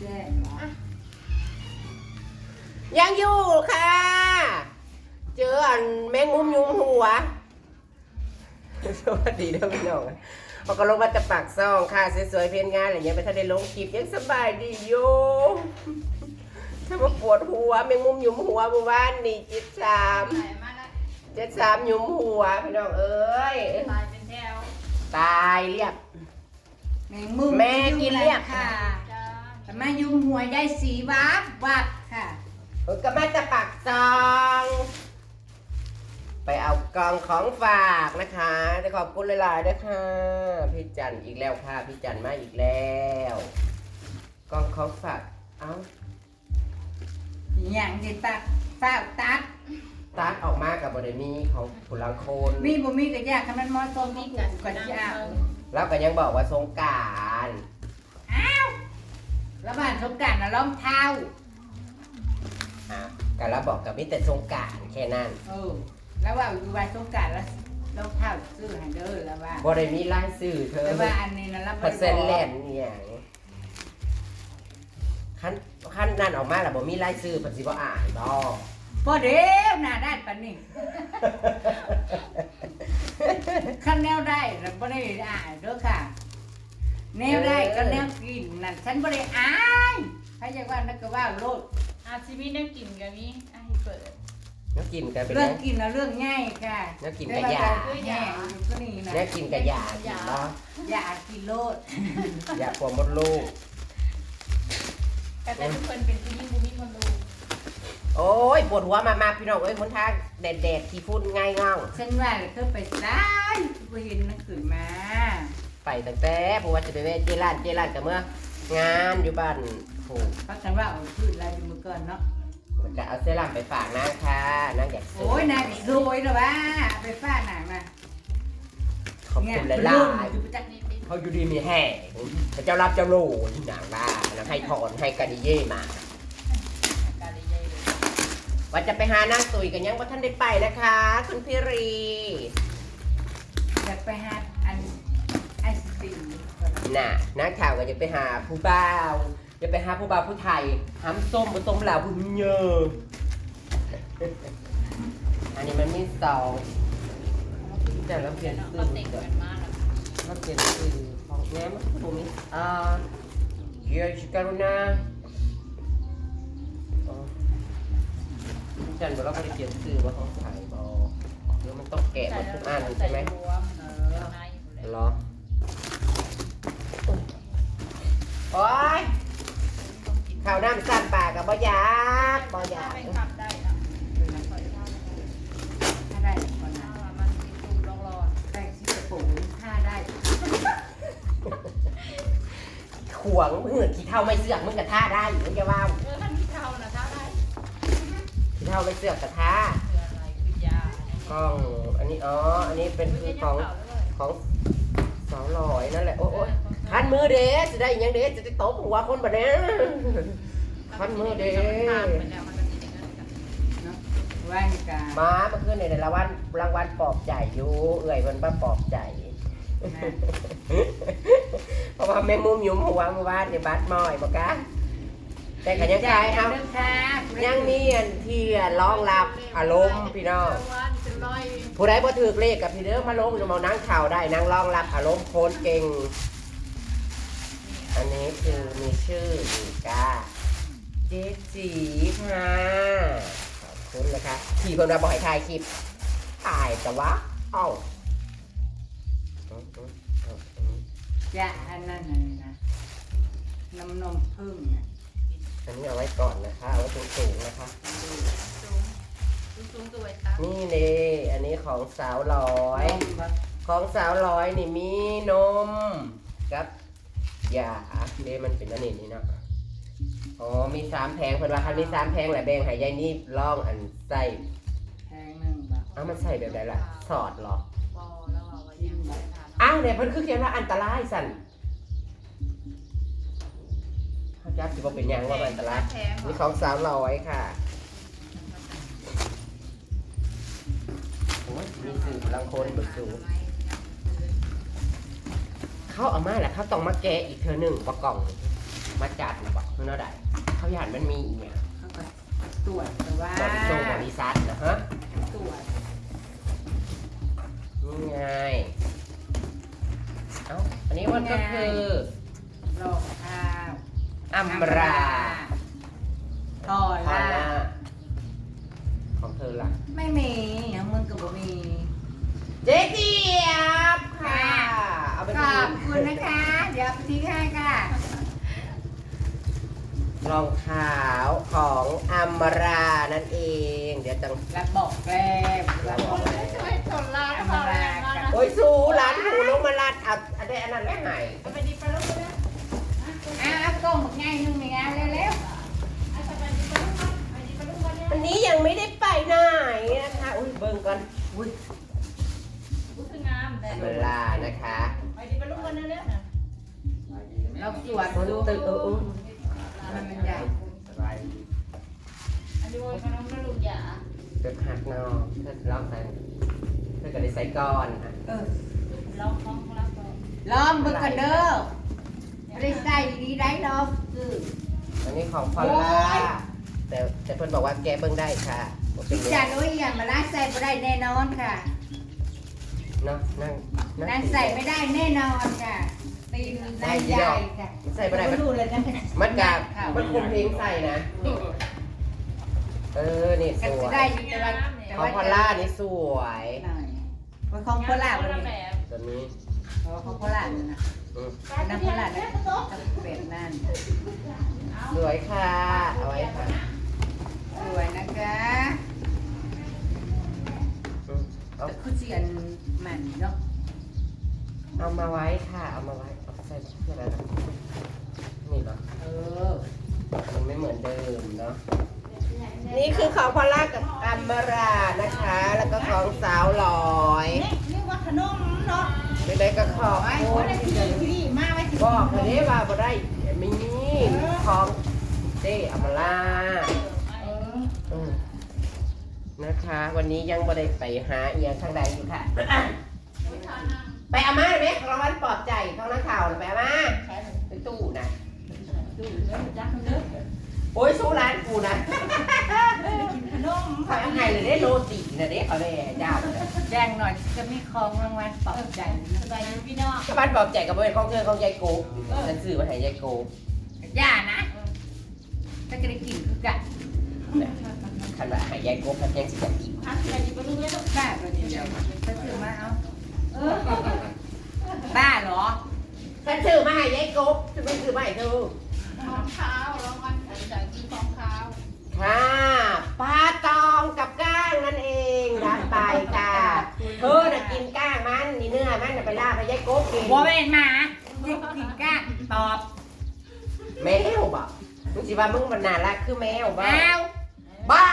แจ้งเหรอยังอยู่ค่ะ เจออันแมงมุมยุงหัว สวัสดีเด้อพี่น้องพอก็ลงมาจะปากซองค่ะสวยๆเพียงงานอะไรเงี้ยไม่ทันได้ลงคลิปยังสบายดีอยู่ถ้ามาปวดหัวแมงมุมยุมหัวเมื่อวานนี่เจ็ดสามไหนมาละเจ็ดสามยุมหัวพี่น้องเอ้ยลายเป็นแถวตายเรียบแมงมุมแม่กินเรียบค่ะ จ้าแต่มายุมหัวยายสีวับวับค่ะเออก็มาจะปากซอง ไปเอากล่องของฝากนะคะจะขอบคุณหลายๆด้วยค่ะพี่จันอีกแล้วค่ะพี่จันมาอีกแล้วกล่องของฝากเอ้าอย่างที่ตัดเฝ้าตัด ตัดออกมากับบริมีของผุลังโคน มีบ่มีก็ยากคันมันเหมอสมมีมีกักันนก็ยากแล้วก็ยังบอกว่าสงกราร แล้วบ้านสงกรารน่ะล้อมเท้าอะกันแล้วบอกกับมิแต่สงกรารแค่นั้นเออแล้วว่าอยู่บ้านสงกรารแล้วรองเท้าซื้อให้เด้อแล้วว่าบริมีรายสื่อเธอแต่ว่าอันนี้นะรับเปอร์เซ็นต์แล่นอหย่างขั้นขั้นนั่นออกมาแล้วบ่มีรายสื่อเพิ่นสิบ่อ่านบ่ พอเดียวหน้าด้านปานนี้คันแนวได้แล้วบ่ได้อ่านเด้อค่ะ แนวได้ก็แนวกินนั่นฉันบ่ได้อ่านใครจะว่านักก็ว่าโลดอาชิมิได้กินกันนี่อะให้เปิดแล้วกินกันเป็นเรื่ไง องกินน่ะเรื่องง่ายค่ะแล้วกินกับยาแต่ว่แง่ก็นี่นะแล้วกินกับยากินเนาะยากินโลดยาปวดมดลูก แต่แต่ทุกคนเป็นผู้หญิงผู้มีคนรู้โอ้ยปวดหัวมามาพี่น้องเอ้ยหนทางแดดๆที่ฟุ้นง่ายเงาฉันว่าเธอไปซ้ายบ่เห็นนักขึ้นมา ไปตั้งแต่เพราะว่าจะไปเวทเจร้านเจร้านกับเมื่องานอยู่บ้านผูกเพราะฉันว่าเอาพืชอะไรอยู่มือก่อนเนาะมันจะเอาเซรั่มไปฝากนางค่ะนางอยากซื้โอ้ยนายรวยแล้วว่าไปฟาดหนังมาขอบคุณหลายอยู่ประจักษ์นิดนิดๆเขาอยู่ดีมีแห่พระเจ้ารับเจ้าโลที่หนังบ้าแล้วให้ถอนให้กานิเย่มา การเลยใหญ่เลยว่าจะไปหานางตุยกันยังว่าท่านได้ไปนะคะ คุณพี่รี จะไปหา อันไอศครีมก่อนน่ะนักข่าวก็จะไปหาผู้บ่าวจะไปหาผู้บ่าวผู้ไทยห้ำส้มผสมเหล่าผู้เยอะอันนี้มันมีสองแต่เราเปลี่ยนเนาะชื่ก็อเต็งกันมากแล้วเราเปลี่ยนชื่อของแม่มันคือผมอ่าเกียร์ชิการุณาอ๋อจันบอกเราไม่ได้เปลี่ยนชื่อว่าของไทยบอหรือมันต้องแกะหมดทุกอันใช่ไหมรวมเออในอยู่แล้วเหรอ โอ้ยข้าวน้ำสั่นปากกับบ่อยากบ่อยากไม่ขับได้เนาะขออีกท่าถ้าได้ก่อนหนึ่นะงถ้ามันมีตูรองรอดได้ที่กระปุกถ้าได้ขวงมึงเหมือนขี้เท่าไม่เสือกมึงกระท่าได้อยู่มึงจะว่าเออท่านที่เท่านะท่าได้ขี้เท่าไม่เสือกกระท่าคืออะไรคือยากล้องอันนี้อ๋ออันนี้เป็นคือของของสาวลอยนั่นแหละโอ้ย คันมือเด้จะได้อิหยังเด้จะได้ตบหัวคนแบบนี้คันมือเด้ว่างกามาเมื่อคืนในรางวัลรางวัลปลอบใจอยู่เอื่อยมันมาปลอบใจ เพราะว่าแมงมุมหยุมหัวเมื่อวานเนี่ยบัดมอยบอกกะแต่ก็ยังขายเอายังมีอันที่รองรับอารมณ์พี่น้องผู้ใดบ่ถือเลขกับพี่เด้อมาลงจะมานั่งข่าวได้นั่งรองรับอารมณ์โคนเก่ง อันนี้คือมีชื่ออยู่กาเจจีค่ะขอบคุณนะคะที่คนมาบ่อยถ่ายคลิปถ่ายแต่ว่าเอ้าจะอันนั้นนะน้ำนมพึ่งนะอันนี้เอาไว้ก่อนนะคะเอาไว้สูงๆนะคะนี่เน่อันนี้ของสาวร้อย ของสาวร้อยนี่มีนมกับ ยาเดมันเป็นอันนี้นี่เนาะอ๋อมีสามแผงเพิ่นว่าคันมีสามแผงแหละแบ่งให้ยายนี่ลองอันใส่แพงหนึ่งบาทเอ้ามันใส่แบบไหนล่ะ สอดเหรออ้าวเนี่ยเพิ่นคือเขียนว่าอันตรายสั่นเขาจับสิบ่เป็นหยังว่ามันอันตรายนี่ของสาวร้อยค่ะโอ้ยมีสื่อพลังคนเบิกสูง เขาเอามาแหละเขาต้องมาแกะอีกเธอหนึ่งประกล่อง มาจัดนะบอกเนาะได้เขาอยากมันมีอีกเนี่ยเขาก็ตรวจแต่ว่าบริโภคบริษัทนะฮะตรวจนี่ไงเอ้าอันนี้มันก็คือรองเท้าอัมราต่อพอละล่าของเธอล่ะ ไม่มีอย่างมึงก็บ่มีเจ๊เจี๊ยบค่ะเอาไปขกิอบนคุณนะคะ เดี๋ยวเอาไปทิ้งให้ค่ะ รองเท้าของอัมรานั่นเอง เดี๋ยวจังรับบอกแล้วรับบอกแล้วช่วยตนลาเขาแล้วนะโอ้ยสูร้านหูลงมาลาดเอาอันนี้อันนั้นไม่หายไปดีไปลูกนะอะเอากล้องบักง่ายนึงมีงานเร็วไปดีไปลูกไปดีไปลูกวันนี้วันนี้ยังไม่ได้ไปไหนนะคะ อุ้ยเบิ่งก่อนๆอุ้ย รู้สึกงามแต่ อัมรานะคะ วจคนดูตึกเออเออมันมันใหญ่อันนี้วันน้องกระดูกยาเกิดหักนอกเธอลองใส่เธอก็ได้ใส่ก้อนอะเออลองของเราก่อนลองเบิ่งกันเด้อไม่ได้ใส่ดีได้ดอกคืออันนี้ของพอลล่าแต่แต่เพื่อนบอกว่าแกเบิ่งได้ค่ะพี่จานโอ้ยอย่ามาล้างใส่ไม่ได้แน่นอนค่ะเนาะนั่งนางใส่ไม่ได้แน่นอนค่ะ ตีนนางใหญ่ค่ะใส่ไม่ได้มันรู้เลยนะ มันกามันคุมเพลงใส่นะ เออ นี่สกันวจะยได้อยู่แต่ว่าแต่ของว่าพอลล่านี่สวยหน่อยว่าของโคราชคนเลละยแบบตัวนี้เพราะว่าของโคราชเลยนะอืมน้ำโคราชนะแบบนั้นสวยค่ะ เอาไว้ค่ะสวยนะคะอืมเอาแต่คือเสียนมันเนาะเอามาไว้ค่ะ เอามาไว้ ใส่เพื่ออะไรนะนี่เหรอเออมันไม่เหมือนเดิมเนาะนี่คือของพอลล่ากับอัมมารานะคะ แล้วก็ของสาวหลอยนี่ว่าขนมเนาะไม่ได้ก็ของไอ้คนนี้ที่ที่มาไว้ที่บอกเลยนี้ว่าบ่ได้มีของเจ๊อัมมาราเออนะคะ วันนี้ยังบ่ได้ไปหาเอียงทางใดอยู่ค่ะ ไปเอามาไหมรางวัลปลอบใจของนักข่าวน่ะไปเอามาไปตู้นะดูแล้วจักเด้อโอ้ยสู้ร้านกูนะกินขนมเขาเอาให้เลยได้โรตีนะเด็กเขาเลยเจ้าน่ะแจ้งหน่อยจะมีของรางวัลปลอบใจสบายดีพี่น้องก็บ้านปลอบใจกับเป็นของเธอของยายโกบฉันซื้อมาให้ยายโกบย่านะถ้าจะได้กินคือกันคันว่าให้ยายโกบพันแจ้งสิจะกินพักไปดีไปลูกแล้วบ้าเหรอเดี๋ยวถ้าซื้อมาเอาเออ บ้าเหรอ ฉันซื้อมาให้ยายโกบฉันไม่ซื้อมาให้เธอของข้าวรางวัลใส่กินของข้าวค่ะปลาตองกับก้างนั่นเองรับไปค่ะ เธอน่ะกินก้างมันนี่เนื้อมันน่ะไปล่าให้ยายโกบกินบัวเป็นหมายิงกินก้างตอบ แมวบ่มึงสิว่ามึงมันน่ารักคือแมวบ่อ้าวบ้า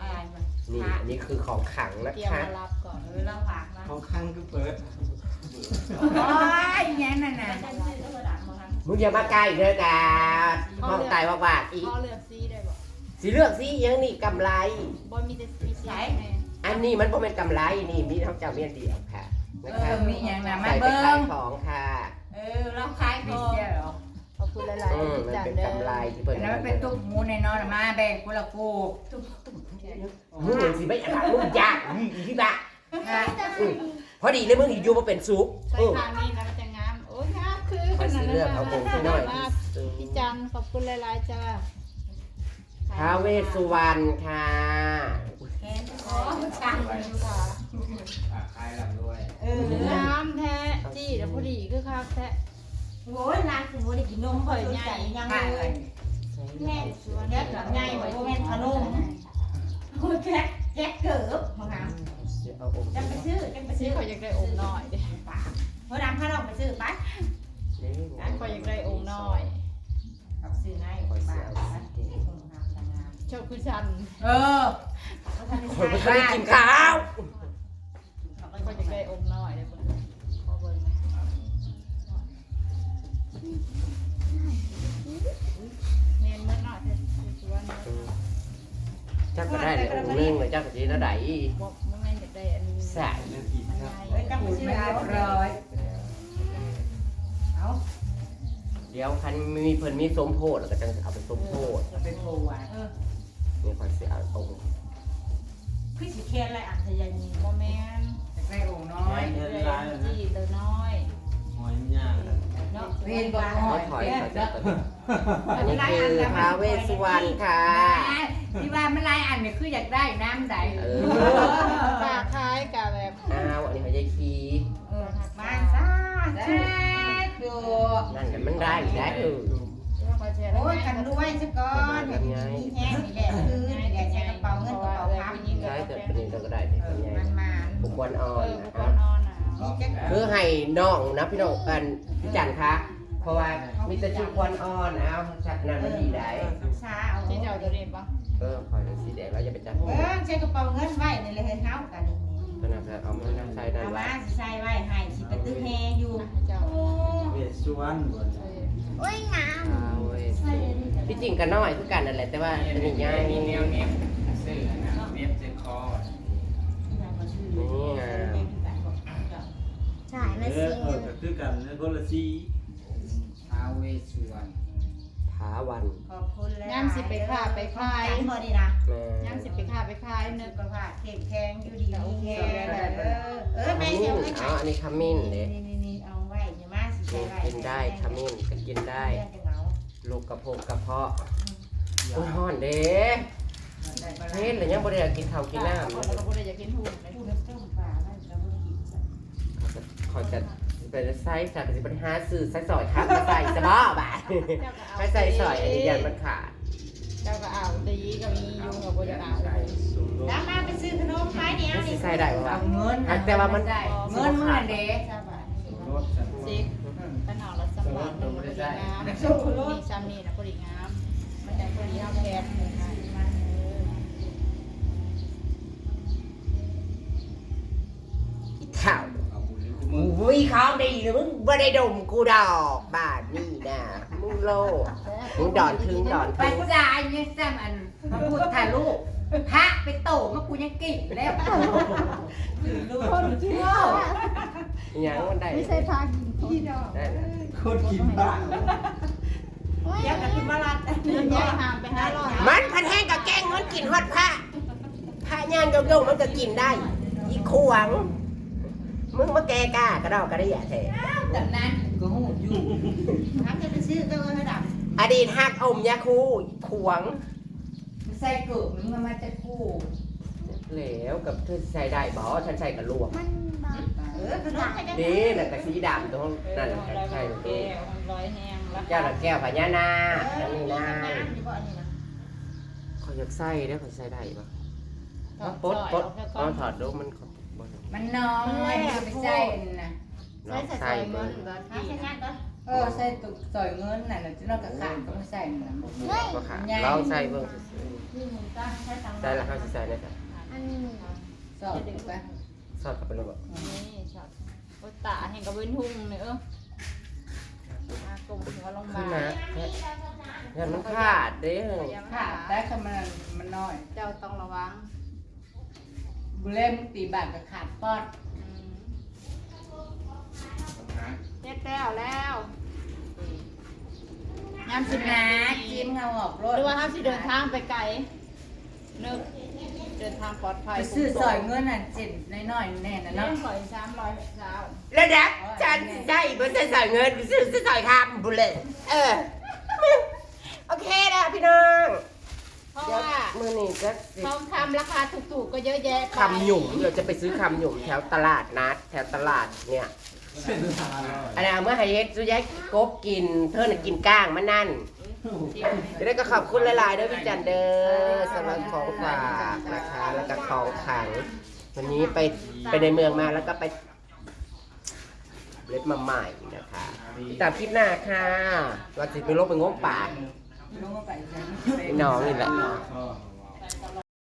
อะไรมันนี่อันนี้คือของขังนะเตรียมคะ มารับก่ อนเออเราฝากนะเขาข้างก็เปิดโอ้ยแย่นั่นน่ะจังสิแล้วก็ดักมาครับมึงอย่ามาใกล้เด้อกาห้องตายว่าๆอีกพ่อเลือกซีได้บ่สิเลือกสิยังนี่กำไร บ่มีแต่มีสีแม่อันนี้มันบ่เป็นกำไรนี่มีเท่าเจ้าเมียนเดียวค่ะนะเอคะอมีอย่างน่ะมาใส่ไปเบิ้ขายงของค่ะเออเราขายของเสียเหรอขอบคุณหลายอืมๆมันจังเป็นเด้อกำไรที่เปิดอันนั้นมันเป็นตุ๊กหมูในนอนมาแบ่งกูละกู มึงสิไม่อยากมึงอยากมึงอีที่บ้านะอืมพอดีเลยมึงอีอยู่มาเป็นซุปใส่อืม ทางนี้นะมันจะงาม โอ้ยงามคือคอยสิเลือกเอาคงที่น้อย มากพี่จันขอบคุณหลายๆจ้าท้าวเวสสุวรรณค่ะอ๋อช่างค่ะขายลำด้วยเอองามแท้จี้แล้วพอดีคือคักแท้ โอ้ยนางถึงวันได้กินนมเผยใหญ่ยังเลยแง่สวนแก๊กแบบใหญ่เหมือนพวกแม่ขนมโอ้ยแก๊กแก๊กเกิบมาหา เอาอมจะไปซื้อจะไปซื้ซื้ออขอยอยากได้องค์น้อยเด้เมื่อดำข้าวเราไปซื้อไปอันขอยอยากได้องค์น้อยเอาซื้อให้บาทนะชอบคือฉันเออคนไม่ได้กินข้าวขอยอยากได้องค์น้อยเด้อเบิ่งขอเบิ่งหน่อยแม่นเบิดเนาะเด้อสวนเนาะเจ้าก็ได้เลยองค์หนึงเลยเจ้าก็จีน่าไดบ่บ่ แม่นอยากได้อันนี้ใส่นั่นอีกอันครับใหญ่เฮ้ยต้องไปซื้อเรียบร้อย เอาเดี๋ยวคันมีเพิ่นมีสมโพธิแล้วก็จังเอาไปสมโพธิจะเป็นโบวะเออนี่ค่อยสิเอาองค์คือสิเคียนอะไรอันทยานีโมเมนต์จะได้องค์น้อยเรื่อยๆจีเตอน้อยหอยย่างเนาะเพนบอกขน้ออยถอยเด้ถอยอจากตัวนี้อันนี้คือท้าวเวสสุวรรณค่ะ ที่ว่ามันลายอันเนี่ยคืออยากได้น้ำใดเออ ฝากคล้ายกับแบบอ้าวอันนี้เขาจะคีเออบ้านซ่าแซ่ดูนั่นแหละมันได้ได้เออโอ้ยกันด้วยซะก่อนแบบนี้แห้งนี่แหละคือเดี๋ยวใส่กระเป๋าเงินกระเป๋าคำได้เกิดเป็นนี้เราก็ได้เด็กเป็นไงมันมาบุคคลอ่อเอนอนะบุคคครับลออนอะ คือให้น้องนะพี่น้องกันพี่จันคะ เพราะว่ามีแต่ชุดควันอ่อนเอาชักนั่นมันดีได้ชาเอาที่เจ้าตัวนี้ปะเออคอยเป็นสีแดงแล้วอย่าไปจับเออใช้กระเป๋าเงินไว้นี่เลยเฮากันนี่ขนาดนั้นเอามาน้ำใส่นั่นเอาไว้มาใส่ไว้ให้สิไปตื้อแฮอยู่เจ้าเวสสุวรรณบ่โอ้ยงามเอาเว้ยที่จริงกันน้อยคือกันนั่นแหละแต่ว่าอันนี้ง่ายมีนี่แนวเน็บซื้อนะเน็บเจ็บคอใช่เอมาอสิเออก็คือกันเนื้อคนละสีท้าว เวสสุวรรณถาวันขอบคุณแล้วย่ำสิไปฆ่าไปคลายจังบ่นี่นะแม่ย่ำสิไปฆ่าไปคลายนึนึกกก็ว่าเข้มแข็งอยู่ดีมีแฮงเออเออขแม่มิ้เจ้านเงินเอาอันนี้ขมิ้นเด้นี่นี่เอาไว้อย่ามาสิใส่นี่ไว้กินได้ขมิ้นก็กินได้ลูกกระโพกกระเพาะโอ้ยฮ้อนเด้เฮ็ดแล้วยังบ่ได้อยากกินข้าวกินน้ำคนเราก็ได้อยากกินหุ่นเลย พูดต้มปลาไว้แล้วบ่กินซะขอจะ ไปใส่จากสิบริหารสื่อใส่สอยครับมาใส่สะบ้าบ่าให้ใส่สอยอันนี้ยันมันขาดเจ้าก็เอาตีก็มียุงกับโบจะเอาสมรสแล้วมาไปซื้อขนมขายเนี่ยมันสินี่ใส่ได้บ่เอาวะเงินแต่ว่ามันได้เงินมันเด้สบายสมรสสันซิกกันเอาละสมบัติพอดีงามนี่ซ้ำนี่นะพอดีงามมันจะพอดีเอาแคส มืออุ้ยของดีหรือมึงบ่ได้ดมกูดอกบ้านนี่นะมึงโลมึงดอนถึงดอนไปถึงกูด่าไอ้เนี่ยแซมอันมาพูดถ่ายรูปพระไปโตมากูยังกิ่งแล้วคนเชื่อยังมันได้ไม่ใช่พักพี่ดอกได้นะคนกินบ้าเดี๋ยวกับที่มาลัดเดินแยกทางไปห้าร้อยมันพันแห้งกับแกงมันกินฮอดผ้าผ้าย่างโยงๆมันก็กินได้อีขวง มึงมาแกกล้ากระดอกกระเดียแท้แต่นั้นก็หูอยู่ทำจะไปซื้อตัวระดับอดีตหักอมยาคูอีขวงใส่เกิดมันมาจะกู้แล้วกับเธอใส่ได้บ่ฉันใส่กับลวกเออขนมใครจะดีน่ะกะสีดำตรงนั่นน่ะใช่แก้วร้อยแห้งแล้วเจ้าละแก้วพญานาคอันนี้นะอยู่บ่นี่นะเขาอยากใส่ได้อเขาใส่ได้ปะถอดปดปดแล้วตก็อนถอดดูมันขบบ่ มันน้อยมันไปใส่นะลองใส่ใส่ใส่เงิเบิ่นงแล้วหาใช้งานก่อนเออใส่ตุกต่อยเงินน่ะจะนอกกับขาดก็ไม่ใส่นะว่าค่ะลองใส่เบิ่งซื่อนี่หมูตั้งใช้ตังค์ๆได้แล้วเขาสิใส่ได้ค่ะอันนี้สอบดูกันสอดกลับไปเลยบ่นี่ช็อตโอ้ตาเห็นกับเว้นหุ่งเนี่ยเออมากลมหัวลงขึ้มานนะอย่ามันขาดเด้อขาดแต่คำมันมันน้อย เจ้าต้องระวัง บุเล่มตีบาทกับขาดปอดเจ็ดแล้วแล้วงามสิสิบนะนะจิ้มเงาออกรหถรือว่าถ้าสิเดินทางไปไกลนึกเดินทางปลอดภัยไปซื้อสอยเงินน่ะเจ็ดน้อยๆแน่นะเนาะเนาะสอยสามร้อยเช้าระดับฉันใส่บ่ใส่ใส่เงินซื้อใส่คำบุเลยเออโอเคนะพี่น้อง เพราะ เดี๋ยว ว่า มื้อนี้ก็สิทองคำราคาถูกๆก็เยอะแยะไปคำหยุ่มเราจะไปซื้อคำหยุ่มแถวตลาดนัดแถวตลาดเนี่ยเส้นทางอันนั้นเมื่อไฮเอ็กซ์สุยายกบกิน เธอน่ะกินก้างมันนั่นจะได้ก็ขอบคุณหลายๆเด้อพี่จันเด้อสำหรับของฝากนะคะแล้วก็ของขัง วันนี้ไปไปในเมืองมาแล้วก็ไปเล็บมาใหม่นะคะติดตามคลิปหน้าค่ะเราจะไปลบไปงบป่าล งม